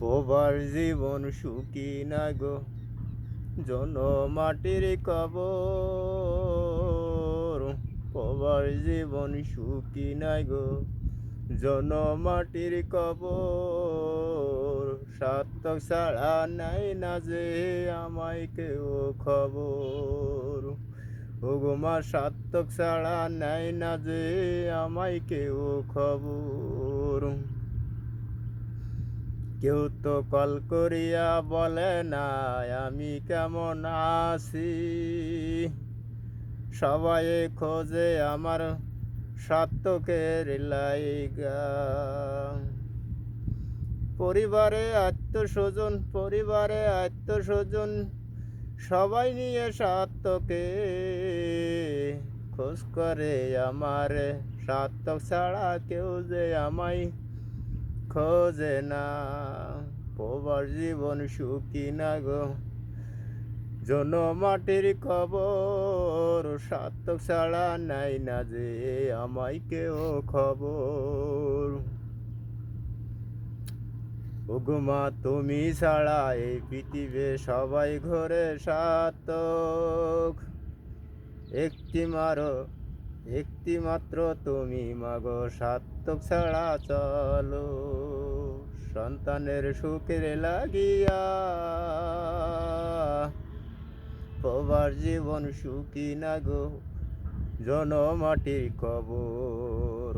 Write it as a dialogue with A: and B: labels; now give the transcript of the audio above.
A: পোবার জীবন সুখী না গো জন মাটির কবর। পোবার জীবন সুখী না গো জন মাটির কবর। সার্থক ছাড়া নাই না যে আমায় কেউ খবর। ওগোমা সার্থক ছাড়া নাই না যে আমায় কেউ খবর। কেউ তো কল করিয়া বলে না আমি কেমন আছি? সবাই খোঁজে আমার সার্থকের লাইগা। পরিবারে আত্মস্বজন পরিবারে আত্মস্বজন, সবাই নিয়ে সার্থকে। খোঁজ করে আমার সার্থক ছাড়া কেউ যে আমায় খোঁজে না, পোবার জীবন সুখী না গো। জন মাটির খবর, সার্থক ছাড়া নাই না যে আমায় কেউ খবর। ওগুমা তুমি ছাড়া এই পৃথিবী সবাই ঘরে সার্থক। একটি মারো একটি মাত্র তুমি মাগো সার্থক ছাড়া চলো। সন্তানের সুখের লাগিয়া প্রবার জীবন সুখী না গো, জনমাটির কবর।